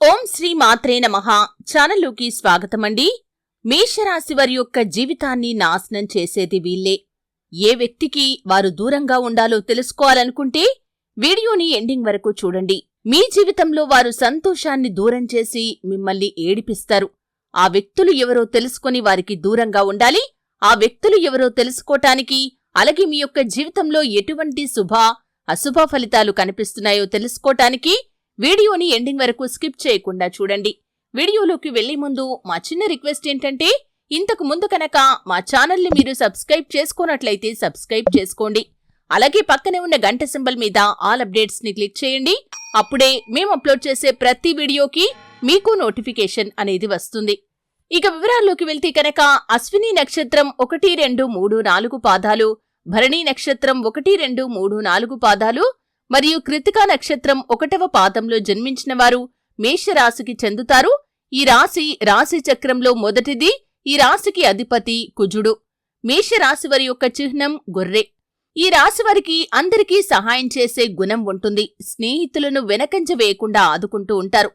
ఓం శ్రీ మాత్రే నమ. ఛానల్లోకి స్వాగతమండి. మేషరాశి వారి యొక్క జీవితాన్ని నాశనం చేసేది వీళ్ళే. ఏ వ్యక్తికి వారు దూరంగా ఉండాలో తెలుసుకోవాలనుకుంటే వీడియోని ఎండింగ్ వరకు చూడండి. మీ జీవితంలో వారు సంతోషాన్ని దూరం చేసి మిమ్మల్ని ఏడిపిస్తారు. ఆ వ్యక్తులు ఎవరో తెలుసుకొని వారికి దూరంగా ఉండాలి. ఆ వ్యక్తులు ఎవరో తెలుసుకోటానికి అలాగే మీ యొక్క జీవితంలో ఎటువంటి శుభ అశుభ ఫలితాలు కనిపిస్తున్నాయో తెలుసుకోటానికి వీడియోని ఎండింగ్ వరకు స్కిప్ చేయకుండా చూడండి. వీడియోలోకి వెళ్ళే ముందు మా చిన్న రిక్వెస్ట్ ఏంటంటే ఇంతకు ముందు కనుక మా ఛానల్ని మీరు సబ్స్క్రైబ్ చేసుకున్నట్లయితే సబ్స్క్రైబ్ చేసుకోండి. అలాగే పక్కనే ఉన్న గంట సింబల్ మీద ఆల్ అప్డేట్స్ని క్లిక్ చేయండి. అప్పుడే మేము అప్లోడ్ చేసే ప్రతి వీడియోకి మీకు నోటిఫికేషన్ అనేది వస్తుంది. ఇక వివరాల్లోకి వెళ్తే కనుక అశ్విని నక్షత్రం ఒకటి రెండు మూడు నాలుగు పాదాలు భరణి నక్షత్రం ఒకటి రెండు మూడు నాలుగు పాదాలు మరియు కృతికా నక్షత్రం ఒకటవ పాదంలో జన్మించిన వారు మేషరాశికి చెందుతారు. ఈ రాశి రాశి చక్రంలో మొదటిది ఈ రాశికి అధిపతి కుజుడు. మేషరాశి వారి యొక్క చిహ్నం గొర్రె. ఈ రాశి వారికి అందరికీ సహాయం చేసే గుణం ఉంటుంది. స్నేహితులను వెనకంజ వేయకుండా ఆదుకుంటూ ఉంటారు.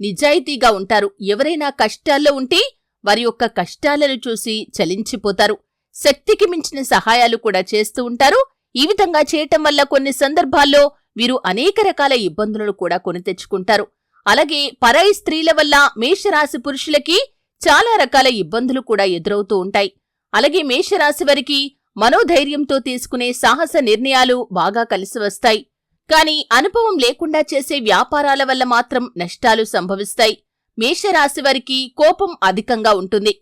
నిజాయితీగా ఉంటారు. ఎవరైనా కష్టాల్లో ఉంటే వారి యొక్క కష్టాలను చూసి చలించిపోతారు. శక్తికి మించిన సహాయాలు కూడా చేస్తూ ఉంటారు. ఈ విధంగా చేయటం వల్ల కొన్ని సందర్భాల్లో వీరు అనేక రకాల ఇబ్బందులను కూడా కొని తెచ్చుకుంటారు. అలాగే పరాయి స్త్రీల వల్ల మేషరాశి పురుషులకి చాలా రకాల ఇబ్బందులు కూడా ఎదురవుతూ ఉంటాయి. అలాగే మేషరాశి వారికి మనోధైర్యంతో తీసుకునే సాహస నిర్ణయాలు బాగా కలిసి వస్తాయి. కాని అనుభవం లేకుండా చేసే వ్యాపారాల వల్ల మాత్రం నష్టాలు సంభవిస్తాయి. మేషరాశి వారికి కోపం అధికంగా ఉంటుంది.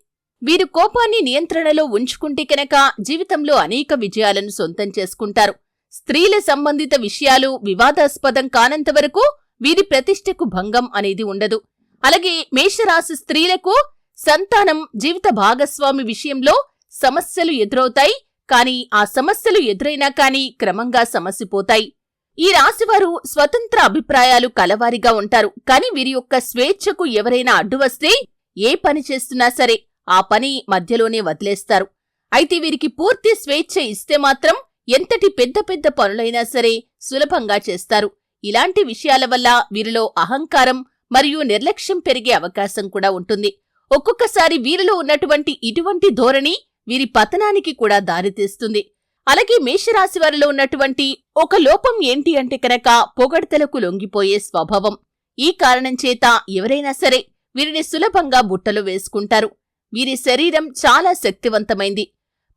వీరు కోపాన్ని నియంత్రణలో ఉంచుకుంటే కనుక జీవితంలో అనేక విజయాలను సొంతం చేసుకుంటారు. స్త్రీల సంబంధిత విషయాలు వివాదాస్పదం కానంత వరకు వీరి ప్రతిష్టకు భంగం అనేది ఉండదు. అలాగే మేషరాశి స్త్రీలకు సంతానం జీవిత భాగస్వామి విషయంలో సమస్యలు ఎదురవుతాయి. కాని ఆ సమస్యలు ఎదురైనా కాని క్రమంగా సమసిపోతాయి. ఈ రాశివారు స్వతంత్ర అభిప్రాయాలు కలవారిగా ఉంటారు. కాని వీరి యొక్క స్వేచ్ఛకు ఎవరైనా అడ్డు వస్తే ఏ పని చేస్తున్నా సరే ఆ పని మధ్యలోనే వదిలేస్తారు. అయితే వీరికి పూర్తి స్వేచ్ఛ ఇస్తే మాత్రం ఎంతటి పెద్ద పెద్ద పనులైనా సరే సులభంగా చేస్తారు. ఇలాంటి విషయాల వల్ల వీరిలో అహంకారం మరియు నిర్లక్ష్యం పెరిగే అవకాశం కూడా ఉంటుంది. ఒక్కొక్కసారి వీరిలో ఉన్నటువంటి ఇటువంటి ధోరణి వీరి పతనానికి కూడా దారితీస్తుంది అలాగే మేషరాశి వారిలో ఉన్నటువంటి ఒక లోపం ఏంటి అంటే కనుక పొగడ్తలకు లొంగిపోయే స్వభావం. ఈ కారణం చేత ఎవరైనా సరే వీరిని సులభంగా బుట్టలు వేసుకుంటారు. వీరి శరీరం చాలా శక్తివంతమైంది.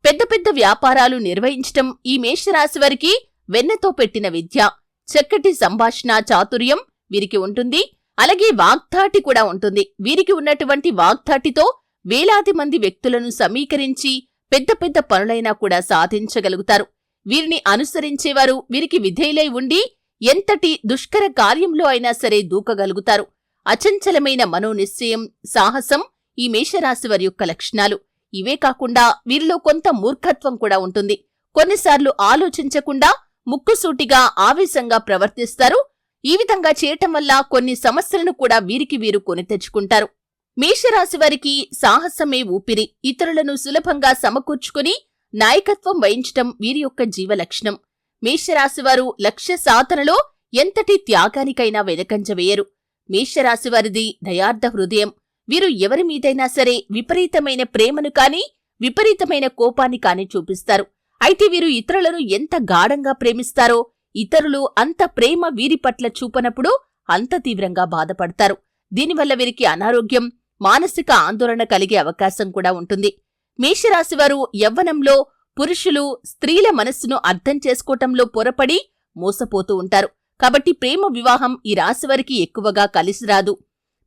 పెద్ద పెద్ద వ్యాపారాలు నిర్వహించటం ఈ మేషరాశి వారికి వెన్నతో పెట్టిన విద్య. చక్కటి సంభాషణ చాతుర్యం వీరికి ఉంటుంది. అలాగే వాగ్ధాటి కూడా ఉంటుంది. వీరికి ఉన్నటువంటి వాగ్ధాటితో వేలాది మంది వ్యక్తులను సమీకరించి పెద్ద పెద్ద పనులైనా కూడా సాధించగలుగుతారు. వీరిని అనుసరించేవారు వీరికి విధేయులై ఉండి ఎంతటి దుష్కర కార్యంలో అయినా సరే దూకగలుగుతారు. అచంచలమైన మనోనిశ్చయం సాహసం ఈ మేషరాశి వారి యొక్క లక్షణాలు. ఇవే కాకుండా వీరిలో కొంత మూర్ఖత్వం కూడా ఉంటుంది. కొన్నిసార్లు ఆలోచించకుండా ముక్కుసూటిగా ఆవేశంగా ప్రవర్తిస్తారు. ఈ విధంగా చేయటం వల్ల కొన్ని సమస్యలను కూడా వీరికి వీరు కొని తెచ్చుకుంటారు. మేషరాశి వారికి సాహసమే ఊపిరి. ఇతరులను సులభంగా సమకూర్చుకుని నాయకత్వం వహించటం వీరి యొక్క జీవలక్షణం మేషరాశివారు లక్ష్య సాధనలో ఎంతటి త్యాగానికైనా వెనకంజవేయరు మేషరాశివారిది దయార్థ హృదయం. వీరు ఎవరి మీదైనా సరే విపరీతమైన ప్రేమను కానీ విపరీతమైన కోపాన్ని కానీ చూపిస్తారు. అయితే వీరు ఇతరులను ఎంత గాఢంగా ప్రేమిస్తారో ఇతరులు అంత ప్రేమ వీరి పట్ల చూపనప్పుడు అంత తీవ్రంగా బాధపడతారు. దీనివల్ల వీరికి అనారోగ్యం మానసిక ఆందోళన కలిగే అవకాశం కూడా ఉంటుంది. మేషరాశివారు యవ్వనంలో పురుషులు స్త్రీల మనస్సును అర్థం చేసుకోవటంలో పొరపడి మోసపోతూ ఉంటారు. కాబట్టి ప్రేమ వివాహం ఈ రాశివారికి ఎక్కువగా కలిసిరాదు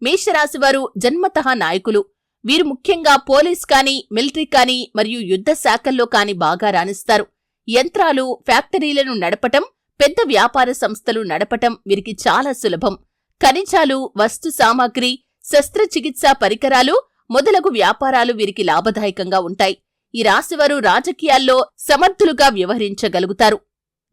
మేషరాశివారు జన్మతః నాయకులు. వీరు ముఖ్యంగా పోలీస్ కానీ మిలిటరీ కానీ మరియు యుద్ధ శాఖల్లో కాని బాగా రాణిస్తారు. యంత్రాలు ఫ్యాక్టరీలను నడపటం పెద్ద వ్యాపార సంస్థలు నడపటం వీరికి చాలా సులభం. ఖనిజాలు వస్తు సామాగ్రి శస్త్రచికిత్సా పరికరాలు మొదలగు వ్యాపారాలు వీరికి లాభదాయకంగా ఉంటాయి. ఈ రాశివారు రాజకీయాల్లో సమర్థులుగా వ్యవహరించగలుగుతారు.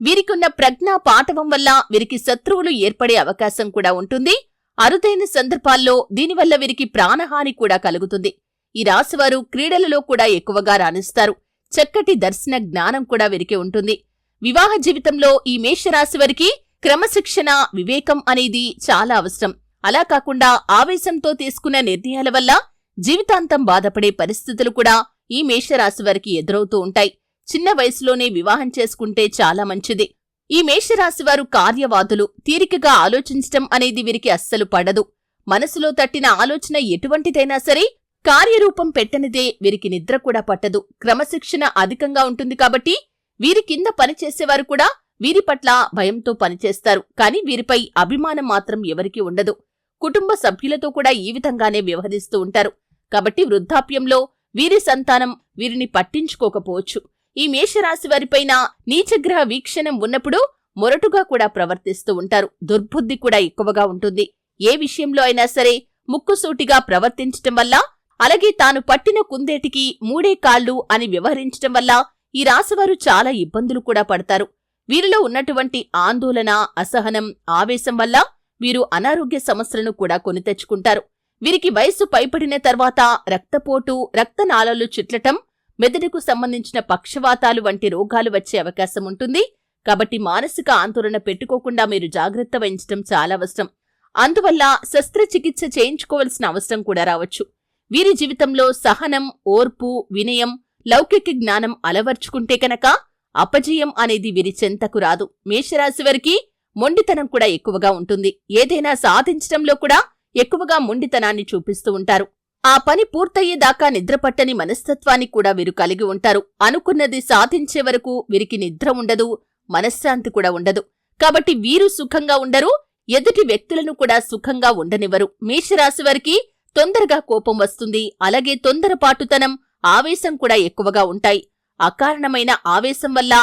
వీరికున్న ప్రజ్ఞా పాఠవం వల్ల వీరికి శత్రువులు ఏర్పడే అవకాశం కూడా ఉంటుంది. అరుదైన సందర్భాల్లో దీనివల్ల వీరికి ప్రాణహాని కూడా కలుగుతుంది. ఈ రాశివారు క్రీడలలో కూడా ఎక్కువగా రాణిస్తారు. చక్కటి దర్శన జ్ఞానం కూడా వీరికి ఉంటుంది. వివాహ జీవితంలో ఈ మేషరాశి వారికి క్రమశిక్షణ వివేకం అనేది చాలా అవసరం. అలా కాకుండా ఆవేశంతో తీసుకున్న నిర్ణయాల వల్ల జీవితాంతం బాధపడే పరిస్థితులు కూడా ఈ మేషరాశి వారికి ఎదురవుతూ ఉంటాయి. చిన్న వయసులోనే వివాహం చేసుకుంటే చాలా మంచిది. ఈ మేషరాశి వారు కార్యవాదులు. తీరికగా ఆలోచించటం అనేది వీరికి అస్సలు పడదు. మనసులో తట్టిన ఆలోచన ఎటువంటిదైనా సరే కార్యరూపం పెట్టనిదే వీరికి నిద్ర కూడా పట్టదు. క్రమశిక్షణ అధికంగా ఉంటుంది కాబట్టి వీరి కింద పనిచేసేవారు కూడా వీరి పట్ల భయంతో పనిచేస్తారు. కానీ వీరిపై అభిమానం మాత్రం ఎవరికీ ఉండదు. కుటుంబ సభ్యులతో కూడా ఈ విధంగానే వ్యవహరిస్తూ ఉంటారు. కాబట్టి వృద్ధాప్యంలో వీరి సంతానం వీరిని పట్టించుకోకపోవచ్చు. ఈ మేషరాశి వారిపైన నీచగ్రహ వీక్షణం ఉన్నప్పుడు మొరటుగా కూడా ప్రవర్తిస్తూ ఉంటారు. దుర్బుద్ధి కూడా ఎక్కువగా ఉంటుంది. ఏ విషయంలో అయినా సరే ముక్కుసూటిగా ప్రవర్తించటం వల్ల అలాగే తాను పట్టిన కుందేటికి మూడే కాళ్ళు అని వ్యవహరించటం వల్ల ఈ రాశివారు చాలా ఇబ్బందులు కూడా పడతారు. వీరిలో ఉన్నటువంటి ఆందోళన అసహనం ఆవేశం వల్ల వీరు అనారోగ్య సమస్యలను కూడా కొని తెచ్చుకుంటారు. వీరికి వయస్సు పైపడిన తర్వాత రక్తపోటు రక్తనాళాలు చిట్లటం మెదడుకు సంబంధించిన పక్షవాతాలు వంటి రోగాలు వచ్చే అవకాశం ఉంటుంది. కాబట్టి మానసిక ఆందోళన పెట్టుకోకుండా మీరు జాగ్రత్త వహించడం చాలా అవసరం. అందువల్ల శస్త్రచికిత్స చేయించుకోవలసిన అవసరం కూడా రావచ్చు. వీరి జీవితంలో సహనం ఓర్పు వినయం లౌకిక జ్ఞానం అలవర్చుకుంటే కనుక అపజయం అనేది వీరి చెంతకు రాదు. మేషరాశి వారికి మొండితనం కూడా ఎక్కువగా ఉంటుంది. ఏదైనా సాధించడంలో కూడా ఎక్కువగా మొండితనాన్ని చూపిస్తూ ఉంటారు. ఆ పని పూర్తయ్యేదాకా నిద్రపట్టని మనస్తత్వాన్ని కూడా వీరు కలిగి ఉంటారు. అనుకున్నది సాధించే వరకు వీరికి నిద్ర ఉండదు మనశ్శాంతి కూడా ఉండదు. కాబట్టి వీరు సుఖంగా ఉండరు ఎదుటి వ్యక్తులను కూడా సుఖంగా ఉండనివ్వరు. మేషరాశి వారికి తొందరగా కోపం వస్తుంది. అలాగే తొందరపాటుతనం ఆవేశం కూడా ఎక్కువగా ఉంటాయి. అకారణమైన ఆవేశం వల్ల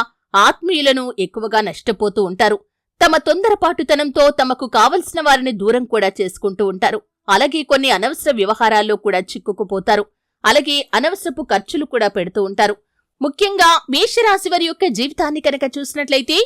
ఆత్మీయులను ఎక్కువగా నష్టపోతూ ఉంటారు. తమ తొందరపాటుతనంతో తమకు కావలసిన వారిని దూరం కూడా చేసుకుంటూ ఉంటారు. అలాగే కొన్ని అనవసర వ్యవహారాల్లో కూడా చిక్కుకుపోతారు. అలాగే అనవసరపు ఖర్చులు కూడా పెడుతూ ఉంటారు. ముఖ్యంగా మేషరాశి వారి యొక్క జీవితాన్ని కనుక చూసినట్లయితే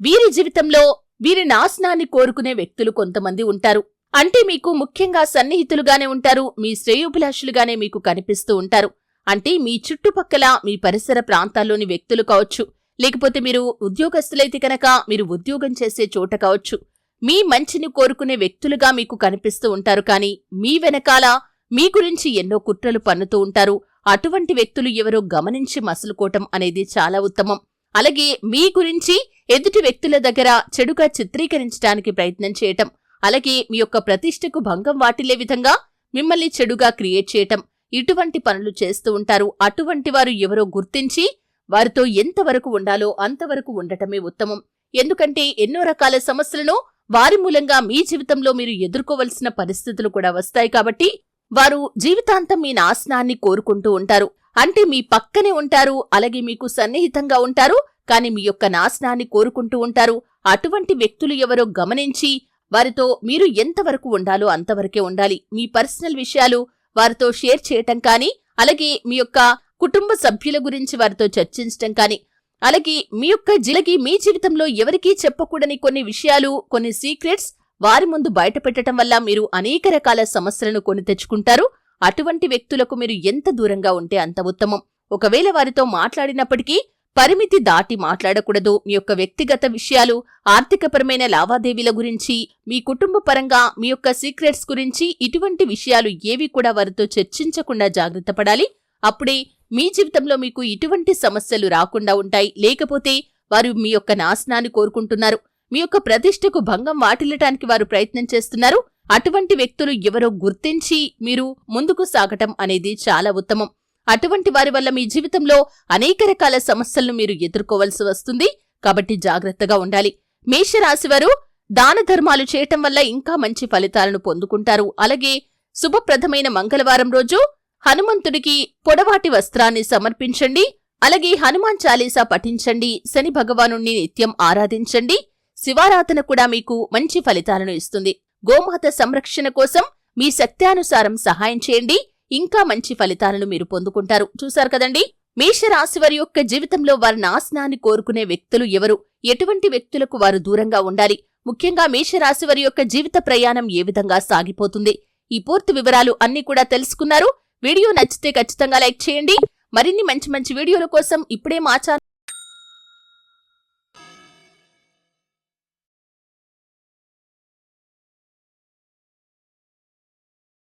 వీరి జీవితంలో వీరి నాశనాన్ని కోరుకునే వ్యక్తులు కొంతమంది ఉంటారు. అంటే మీకు ముఖ్యంగా సన్నిహితులుగానే ఉంటారు మీ శ్రేయోభిలాషులుగానే మీకు కనిపిస్తూ ఉంటారు. అంటే మీ చుట్టుపక్కల మీ పరిసర ప్రాంతాల్లోని వ్యక్తులు కావచ్చు. లేకపోతే మీరు ఉద్యోగస్తులైతే కనుక మీరు ఉద్యోగం చేసే చోట కావచ్చు. మీ మంచిని కోరుకునే వ్యక్తులుగా మీకు కనిపిస్తూ ఉంటారు కానీ మీ వెనకాల మీ గురించి ఎన్నో కుట్రలు పన్నుతూ ఉంటారు. అటువంటి వ్యక్తులు ఎవరో గమనించి మసులుకోవటం అనేది చాలా ఉత్తమం. అలాగే మీ గురించి ఎదుటి వ్యక్తుల దగ్గర చెడుగా చిత్రీకరించడానికి ప్రయత్నం చేయటం అలాగే మీ యొక్క ప్రతిష్టకు భంగం వాటిల్లే విధంగా మిమ్మల్ని చెడుగా క్రియేట్ చేయటం ఇటువంటి పనులు చేస్తూ ఉంటారు. అటువంటి వారు ఎవరో గుర్తించి వారితో ఎంతవరకు ఉండాలో అంతవరకు ఉండటమే ఉత్తమం. ఎందుకంటే ఎన్నో రకాల సమస్యలను వారి మూలంగా మీ జీవితంలో మీరు ఎదుర్కోవలసిన పరిస్థితులు కూడా వస్తాయి కాబట్టి వారు జీవితాంతం మీ నాశనాన్ని కోరుకుంటూ ఉంటారు. అంటే మీ పక్కనే ఉంటారు అలాగే మీకు సన్నిహితంగా ఉంటారు కాని మీ యొక్క నాశనాన్ని కోరుకుంటూ ఉంటారు. అటువంటి వ్యక్తులు ఎవరో గమనించి వారితో మీరు ఎంతవరకు ఉండాలో అంతవరకే ఉండాలి. మీ పర్సనల్ విషయాలు వారితో షేర్ చేయటం కానీ అలాగే మీ యొక్క కుటుంబ సభ్యుల గురించి వారితో చర్చించటం కానీ అలాగే మీ యొక్క జిలకి మీ జీవితంలో ఎవరికీ చెప్పకూడని కొన్ని విషయాలు కొన్ని సీక్రెట్స్ వారి ముందు బయటపెట్టడం వల్ల మీరు అనేక రకాల సమస్యలను కొని తెచ్చుకుంటారు. అటువంటి వ్యక్తులకు మీరు ఎంత దూరంగా ఉంటే అంత ఉత్తమం. ఒకవేళ వారితో మాట్లాడినప్పటికీ పరిమితి దాటి మాట్లాడకూడదు. మీ యొక్క వ్యక్తిగత విషయాలు ఆర్థికపరమైన లావాదేవీల గురించి మీ కుటుంబ పరంగా మీ యొక్క సీక్రెట్స్ గురించి ఇటువంటి విషయాలు ఏవి కూడా వారితో చర్చించకుండా జాగ్రత్త పడాలి. అప్పుడే మీ జీవితంలో మీకు ఇటువంటి సమస్యలు రాకుండా ఉంటాయి. లేకపోతే వారు మీ యొక్క నాశనాన్ని కోరుకుంటున్నారు. మీ యొక్క ప్రతిష్టకు భంగం వాటిల్లటానికి వారు ప్రయత్నం చేస్తున్నారు. అటువంటి వ్యక్తులు ఎవరో గుర్తించి మీరు ముందుకు సాగటం అనేది చాలా ఉత్తమం. అటువంటి వారి వల్ల మీ జీవితంలో అనేక రకాల సమస్యలను మీరు ఎదుర్కోవలసి వస్తుంది. కాబట్టి జాగ్రత్తగా ఉండాలి. మేషరాశివారు దాన ధర్మాలు చేయటం వల్ల ఇంకా మంచి ఫలితాలను పొందుకుంటారు. అలాగే శుభప్రదమైన మంగళవారం రోజు హనుమంతుడికి పొడవాటి వస్త్రాన్ని సమర్పించండి అలాగే హనుమాన్ చాలీసా పఠించండి శని భగవాను నిత్యం ఆరాధించండి. శివారాధన కూడా మీకు మంచి ఫలితాలను ఇస్తుంది. గోమాత సంరక్షణ కోసం మీ శక్త్యానుసారం సహాయం చేయండి. ఇంకా మంచి ఫలితాలను మీరు పొందుకుంటారు. చూశారు కదండి? మేషరాశి వారి యొక్క జీవితంలో వారి నాశనాన్ని కోరుకునే వ్యక్తులు ఎవరు? ఎటువంటి వ్యక్తులకు వారు దూరంగా ఉండాలి? ముఖ్యంగా మేషరాశి వారి యొక్క జీవిత ప్రయాణం ఏ విధంగా సాగిపోతుంది? ఈ పూర్తి వివరాలు అన్ని కూడా తెలుసుకున్నారు. వీడియో నచ్చితే ఖచ్చితంగా లైక్ చేయండి. మరిన్ని మంచి మంచి వీడియోల కోసం ఇప్పుడే మా